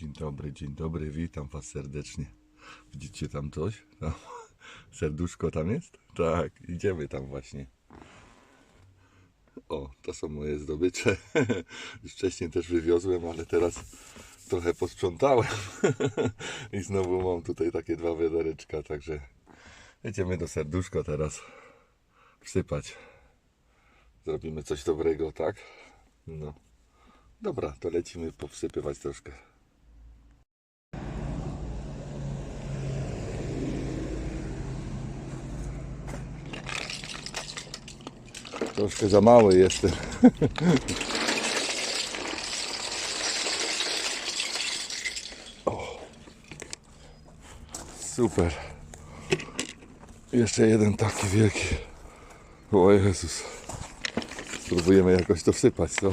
Dzień dobry, dzień dobry, witam Was serdecznie. Widzicie tam coś? Tam. Serduszko tam jest? Tak, idziemy tam właśnie. O, to są moje zdobycze. Wcześniej też wywiozłem, ale teraz trochę posprzątałem. I znowu mam tutaj takie dwa wiadereczka, także jedziemy do serduszka teraz wsypać. Zrobimy coś dobrego, tak? No. Dobra, to lecimy powsypywać troszkę. Troszkę za mały jestem. Super. Jeszcze jeden taki wielki. O Jezus. Spróbujemy jakoś to wsypać, co?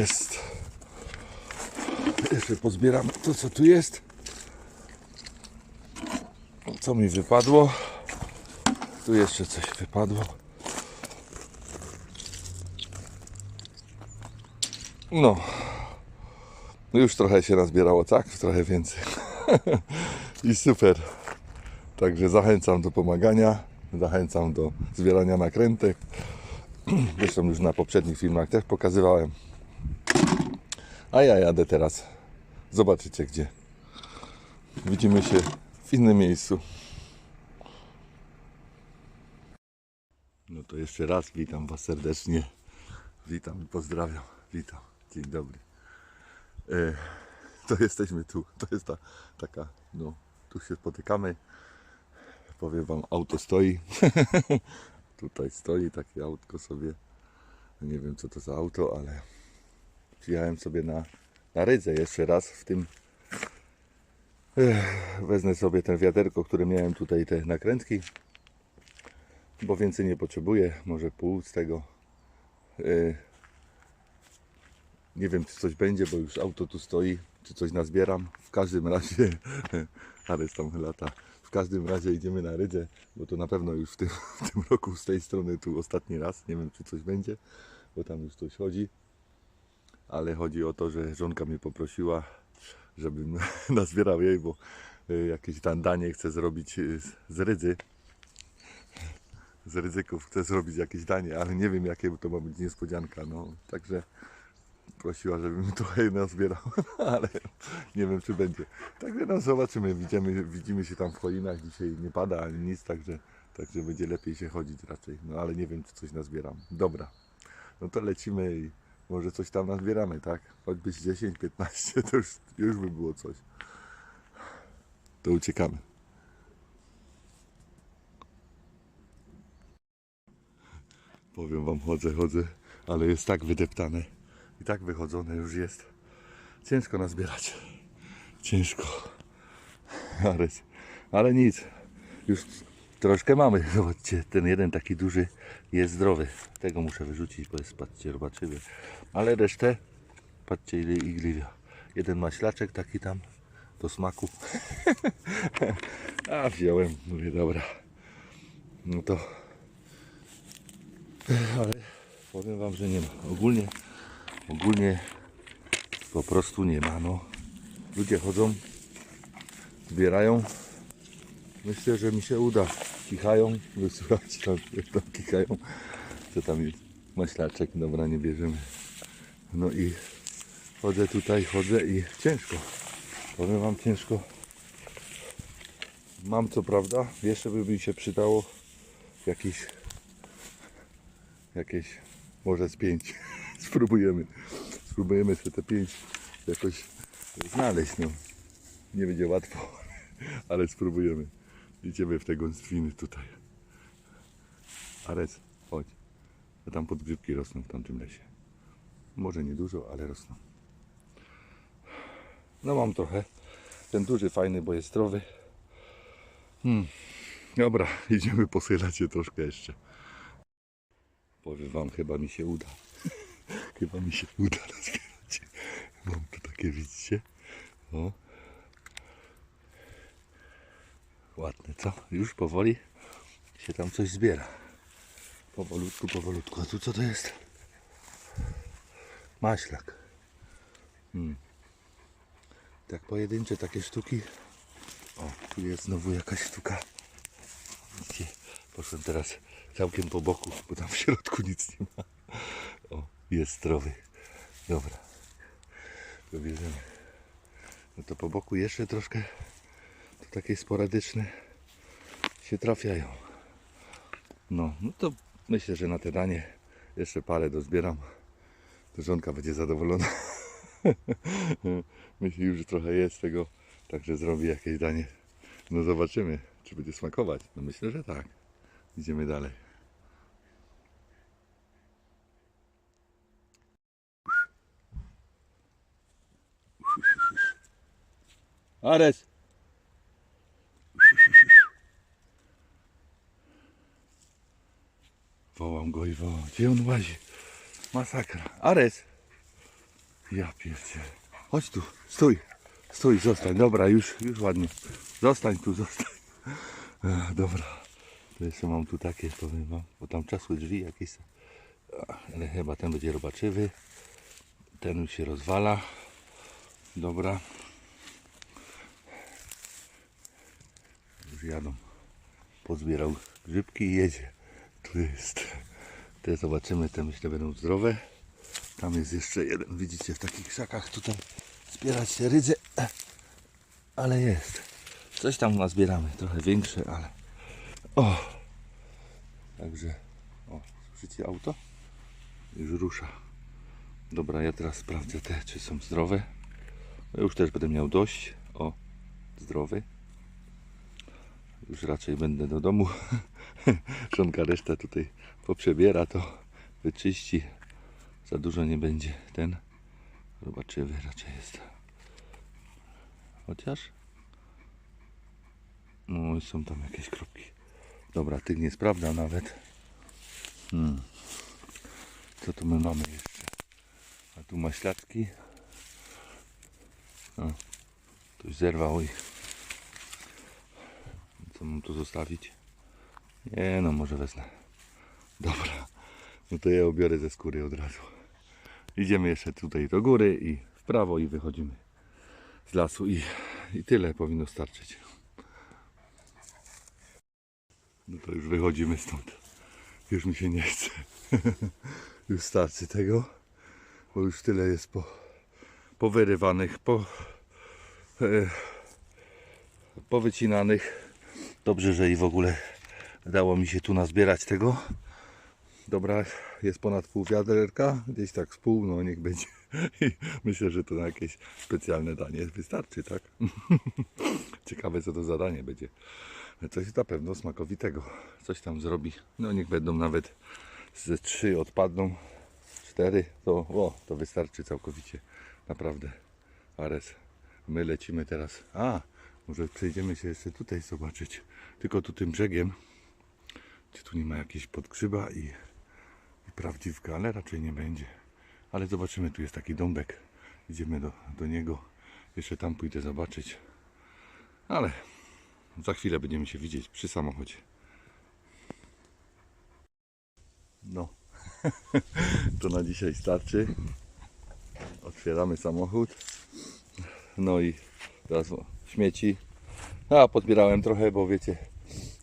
Jest. Jeszcze pozbieram to, co tu jest. Co mi wypadło? Tu jeszcze coś wypadło. No. Już trochę się nazbierało, tak? Trochę więcej. I super. Także zachęcam do pomagania. Zachęcam do zbierania nakrętek. Zresztą już na poprzednich filmach też pokazywałem. A ja jadę teraz. Zobaczycie gdzie. Widzimy się w innym miejscu. No to jeszcze raz witam Was serdecznie. Witam i pozdrawiam. Witam. Dzień dobry. E, to jesteśmy tu. To jest ta taka, no, tu się spotykamy. Powiem Wam, auto stoi. Tutaj stoi takie autko sobie. Nie wiem co to za auto, ale przyjechałem sobie na, na Rydze jeszcze raz w tym wezmę sobie ten wiaderko, które miałem tutaj te nakrętki bo więcej nie potrzebuję, może pół z tego. Ech, nie wiem czy coś będzie, bo już auto tu stoi czy coś nazbieram, w każdym razie ale tam lata. W każdym razie idziemy na Rydze, bo to na pewno już w tym, w tym roku z tej strony tu ostatni raz, nie wiem czy coś będzie, bo tam już coś chodzi ale chodzi o to, że żonka mnie poprosiła, żebym nazbierał jej, bo y, jakieś tam danie chce zrobić y, z- rydzy. Z ryzyków chcę zrobić jakieś danie, ale nie wiem jakie to ma być niespodzianka. No, także prosiła, żebym trochę nazbierał, ale nie wiem czy będzie. Także no zobaczymy, widzimy, widzimy się tam w choinach, dzisiaj nie pada ani nic, także, także będzie lepiej się chodzić raczej. No ale nie wiem czy coś nazbieram. Dobra, no to lecimy i może coś tam nazbieramy, tak? Choćby z 10, 15, to już, już by było coś. To uciekamy. Powiem wam, chodzę, chodzę, ale jest tak wydeptane i tak wychodzone już jest. Ciężko nazbierać. Ciężko. Ale, ale nic. Już troszkę mamy. Zobaczcie, ten jeden taki duży jest zdrowy. Tego muszę wyrzucić, bo jest, patrzcie, robaczywy. Ale resztę, patrzcie ile igliwia. Jeden maślaczek taki tam do smaku. A wziąłem, mówię dobra. No to ale powiem wam, że nie ma. Ogólnie, ogólnie po prostu nie ma. No. Ludzie chodzą, zbierają. Myślę, że mi się uda. Kichają, wysłuchać tam, tam kichają. Co tam jest? Maślaczek, dobra, nie bierzemy. No i chodzę tutaj, chodzę i ciężko. Powiem wam ciężko. Mam co prawda, jeszcze by mi się przydało jakiś jakieś może z pięć. Spróbujemy. Spróbujemy sobie te pięć jakoś znaleźć. No. Nie będzie łatwo, ale spróbujemy. Idziemy w te gąstwiny tutaj. Arec, chodź. A tam podgrzybki rosną w tamtym lesie. Może nie dużo, ale rosną. No mam trochę. Ten duży fajny, bo jest zdrowy. Hmm. Dobra, idziemy posylać się troszkę jeszcze. Powiem wam, chyba mi się uda. chyba mi się uda nazbierać. Mam tu takie, widzicie? O. Ładne, co? Już powoli się tam coś zbiera. Powolutku, powolutku. A tu co to jest? Maślak. Hmm. Tak pojedyncze takie sztuki. O, tu jest znowu jakaś sztuka. Widzicie? Poszłem teraz całkiem po boku, bo tam w środku nic nie ma. O, jest zdrowy. Dobra. To bierzemy. No to po boku jeszcze troszkę takie sporadyczne się trafiają. No, no to myślę, że na te danie jeszcze parę dozbieram. To żonka będzie zadowolona. Myślę już, że trochę jest tego, także zrobi jakieś danie. No zobaczymy, czy będzie smakować. No myślę, że tak. Idziemy dalej. Ares! Wołam go i wołam. Gdzie on łazi? Masakra. Ares! Ja pierdzie. Chodź tu, stój. Stój, zostań. Dobra, już, już ładnie. Zostań tu, zostań. Dobra. To jeszcze mam tu takie, powiem wam, bo tam czasły drzwi jakieś. są. Ale chyba ten będzie robaczywy. Ten już się rozwala. Dobra. Już jadą. Pozbierał grzybki i jedzie. Tu jest. Te zobaczymy, te myślę będą zdrowe. Tam jest jeszcze jeden, widzicie, w takich krzakach tutaj zbierać te rydze. Ale jest. Coś tam nazbieramy, trochę większe, ale... O! Także, o, słyszycie auto? Już rusza. Dobra, ja teraz sprawdzę te, czy są zdrowe. Ja już też będę miał dość. O, zdrowy. Już raczej będę do domu. Żonka resztę tutaj poprzebiera, to wyczyści. Za dużo nie będzie ten. Zobaczymy, raczej jest. Chociaż. No i są tam jakieś kropki. Dobra, tych nie sprawdza nawet. Hmm. Co tu my mamy jeszcze? A tu maślaczki. O, ktoś zerwał i co mam tu zostawić? Nie no, może wezmę. Dobra, no to ja ubiorę ze skóry od razu. Idziemy jeszcze tutaj do góry i w prawo i wychodzimy z lasu i, i tyle powinno starczyć. No to już wychodzimy stąd. Już mi się nie chce. już starczy tego, bo już tyle jest po, powyrywanych, po, e, powycinanych. Dobrze, że i w ogóle dało mi się tu nazbierać tego. Dobra, jest ponad pół wiaderka, gdzieś tak z pół, no niech będzie. I myślę, że to na jakieś specjalne danie wystarczy, tak? Ciekawe co to zadanie będzie. Coś na pewno smakowitego. Coś tam zrobi. No niech będą nawet ze trzy odpadną, cztery, to o, to wystarczy całkowicie. Naprawdę. Ares, my lecimy teraz. A, może przejdziemy się jeszcze tutaj zobaczyć. Tylko tu tym brzegiem. Czy tu nie ma jakiejś podgrzyba i, i prawdziwka, ale raczej nie będzie. Ale zobaczymy, tu jest taki dąbek. Idziemy do, do niego. Jeszcze tam pójdę zobaczyć. Ale za chwilę będziemy się widzieć przy samochodzie. No, to na dzisiaj starczy. Otwieramy samochód. No i teraz śmieci. A, podbierałem trochę, bo wiecie,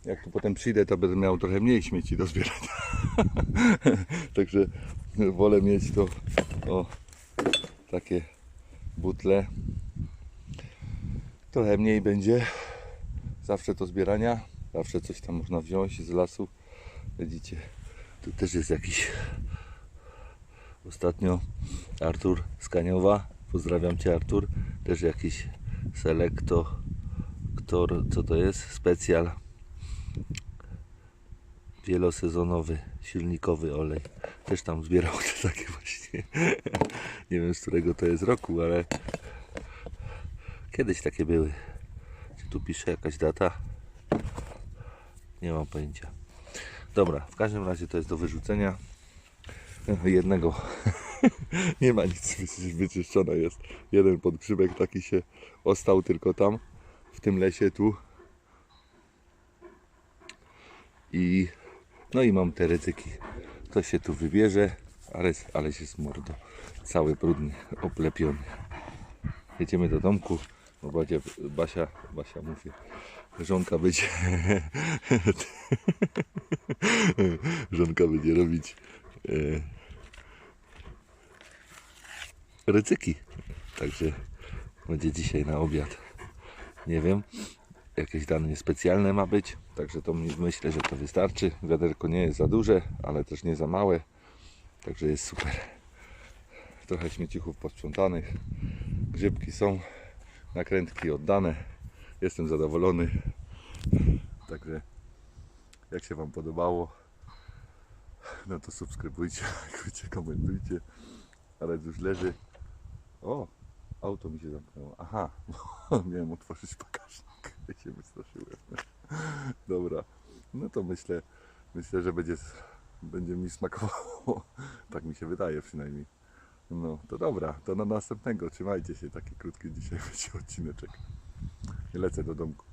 jak tu potem przyjdę, to będę miał trochę mniej śmieci do zbierania. Także wolę mieć to o takie butle. Trochę mniej będzie. Zawsze to zbierania. Zawsze coś tam można wziąć z lasu. Widzicie, tu też jest jakiś ostatnio Artur z Kaniowa. Pozdrawiam Cię Artur. Też jakiś selektor, co to jest? Specjal wielosezonowy silnikowy olej. Też tam zbierał te takie właśnie. Nie wiem z którego to jest roku, ale kiedyś takie były. Czy tu pisze jakaś data? Nie mam pojęcia. Dobra, w każdym razie to jest do wyrzucenia. jednego nie ma nic wyczy- wyczyszczone jest. Jeden podgrzybek taki się ostał tylko tam, w tym lesie tu. I no i mam te ryzyki. To się tu wybierze, ale, ale się smordo. Cały brudny, oplepiony. Jedziemy do domku, bo Basia, Basia, Basia mówi, żonka będzie żonka będzie robić e, rycyki. Także będzie dzisiaj na obiad. Nie wiem, jakieś dane specjalne ma być, także to myślę, że to wystarczy. Wiaderko nie jest za duże, ale też nie za małe, także jest super. Trochę śmiecichów posprzątanych, grzybki są, nakrętki oddane. Jestem zadowolony. Także jak się Wam podobało, no to subskrybujcie, lajkujcie, komentujcie. Ale już leży. O, auto mi się zamknęło. Aha, miałem otworzyć bagażnik. Ja się wystraszyłem. Dobra, no to myślę, myślę, że będzie, będzie mi smakowało. Tak mi się wydaje przynajmniej. No to dobra, to na następnego. Trzymajcie się, taki krótki dzisiaj będzie odcineczek. Lecę do domku.